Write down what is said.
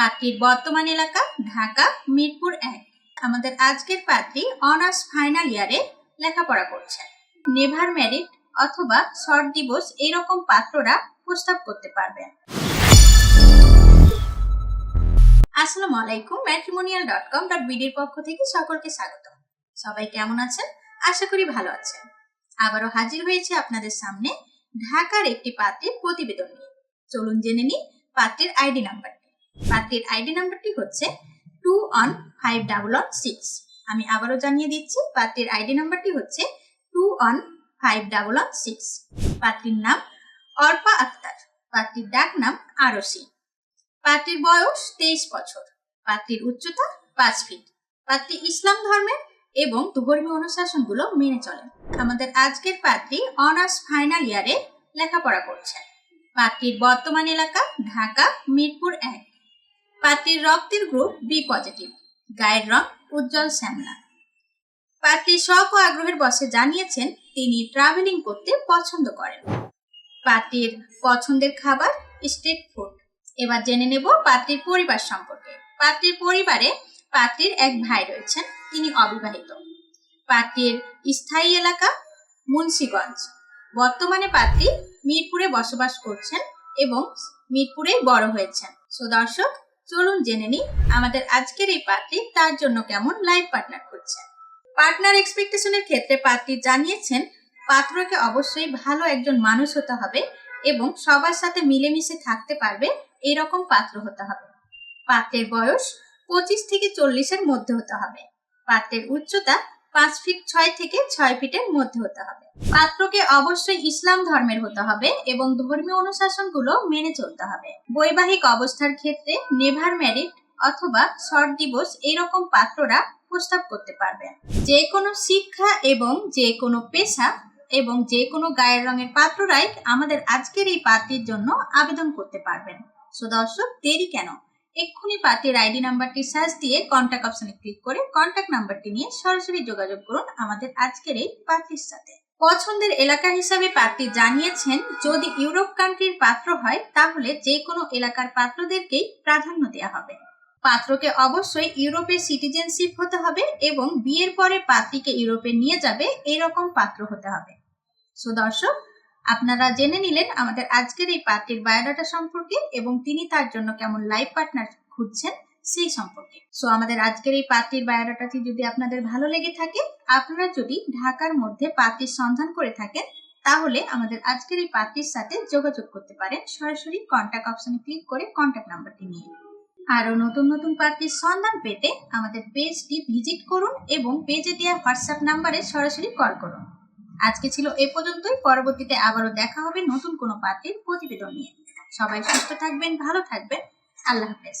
পাত্রীর বর্তমান এলাকা, ঢাকা, মিরপুর এক। আমাদের আজকের পাত্রী অনার্স ফাইনাল ইয়ারে লেখাপড়া করছে। নেভার ম্যারিড অথবা শর্ট দিবস এইরকম পাত্ররা প্রস্তাব করতে পারবে। আসসালামু আলাইকুম ম্যাট্রিমোনিয়াল ডট কম ডট বিডির পক্ষ থেকে সকলকে স্বাগত। সবাই কেমন আছেন? আশা করি ভালো আছেন। আবারও হাজির হয়েছে আপনাদের সামনে ঢাকার একটি পাত্রের প্রতিবেদন নিয়ে। চলুন জেনে নিই পাত্রের আইডি নাম্বারটি। পাত্রের আইডি নাম্বারটি হচ্ছে two one five double one six আমি আবারও জানিয়ে দিচ্ছি পাত্রের আইডি নাম্বারটি হচ্ছে two one five double one six পাত্রীর নাম অর্পা আক্তার পাত্রীর ডাক নাম আরসি। পাত্রীর বয়স তেইশ বছর পাত্রীর উচ্চতা পাঁচ ফিট পাত্রী ইসলাম ধর্মের এবং ধর্মীয় অনুশাসনগুলো মেনে চলেন আমাদের আজকের পাত্রী অনার্স ফাইনাল ইয়ারে লেখাপড়া করছেন পাত্রীর বর্তমান এলাকা, ঢাকা, মিরপুর এক। পাত্রীর রক্তের গ্রুপ বি পজিটিভ গায়ের রং উজ্জ্বল শ্যামলা। পাত্রী শখ ও আগ্রহের বসে জানিয়েছেন, তিনি ট্রাভেলিং করতে পছন্দ করেন। পাত্রীর পছন্দের খাবার স্ট্রিট ফুড এবার জেনে নেব পাত্রীর পরিবার সম্পর্কে। পাত্রীর পরিবারে পাত্রীর এক ভাই রয়েছেন, তিনি অবিবাহিত। পাত্রীর স্থায়ী এলাকা মুন্সিগঞ্জ। বর্তমানে পাত্রী মিরপুরে বসবাস করছেন এবং মিরপুরে বড় হয়েছেন। সো দর্শক চলুন জেনে নিই আমাদের আজকের এই পাত্রী তার জন্য কেমন লাইফ পার্টনার খুঁজছেন পার্টনার এক্সপেকটেশনের ক্ষেত্রে পাত্রী জানিয়েছেন, পাত্রকে অবশ্যই ভালো একজন মানুষ হতে হবে এবং সবার সাথে মিলেমিশে থাকতে পারবে এরকম পাত্র হতে হবে। পাত্রের বয়স পঁচিশ থেকে চল্লিশের মধ্যে হতে হবে। পাত্রের উচ্চতা পাঁচ ফিট ছয় থেকে ছয় ফিটের মধ্যে হতে হবে। পাত্রকে অবশ্যই ইসলাম ধর্মের হতে হবে এবং ধর্মীয় অনুশাসনগুলো মেনে চলতে হবে। বৈবাহিক অবস্থার ক্ষেত্রে নেভার ম্যারিড অথবা শর্ট দিবস এরকম পাত্ররা প্রস্তাব করতে পারবে। যে কোনো শিক্ষা এবং যে কোনো পেশা এবং যে কোনো গায়ের রঙের পাত্ররাই আমাদের আজকের এই পাত্রীর জন্য আবেদন করতে পারবেন। সো দর্শক, দেরি কেন? এক্ষুনি পার্টির আইডি নাম্বারটি সার্চ দিয়ে কন্ট্যাক্ট অপশনে ক্লিক করে কন্ট্যাক্ট নাম্বারটি নিয়ে সরাসরি যোগাযোগ করুন আমাদের আজকের এই পাত্রীর সাথে। পছন্দের এলাকা হিসাবে পাত্রী জানিয়েছেন, যদি ইউরোপ কান্ট্রির পাত্র হয়, তাহলে যে কোনো এলাকার পাত্রদেরকেই প্রাধান্য দেওয়া হবে। পাত্রকে অবশ্যই ইউরোপের সিটিজেনশিপ হতে হবে এবং বিয়ের পরে পাত্রীকে ইউরোপে নিয়ে যাবে এরকম পাত্র হতে হবে। সো দর্শক আপনারা জেনে নিলেন আমাদের আজকের এই পার্টির বায়োডাটা সম্পর্কে এবং তিনি তার জন্য কেমন লাইফ পার্টনার খুঁজছেন সেই সম্পর্কে। সো আমাদের আজকের এই পার্টির বায়োডাটাটি যদি আপনাদের ভালো লেগে থাকে, আপনারা যদি ঢাকার মধ্যে পার্টির সন্ধান করে থাকেন, তাহলে আমাদের আজকের এই পার্টির সাথে যোগাযোগ করতে পারেন। সরাসরি কন্ট্যাক্ট অপশনে ক্লিক করে কন্ট্যাক্ট নাম্বারটি নিয়ে আরও নতুন নতুন পার্টির সন্ধান পেতে আমাদের পেজটি ভিজিট করুন এবং পেজে দেওয়া হোয়াটসঅ্যাপ নাম্বারে সরাসরি কল করুন। আজকে ছিল এ পর্যন্তই। পরবর্তীতে আবারও দেখা হবে নতুন কোনো পাত্রীর প্রতিবেদন নিয়ে। সবাই সুস্থ থাকবেন, ভালো থাকবেন। আল্লাহ হাফেজ।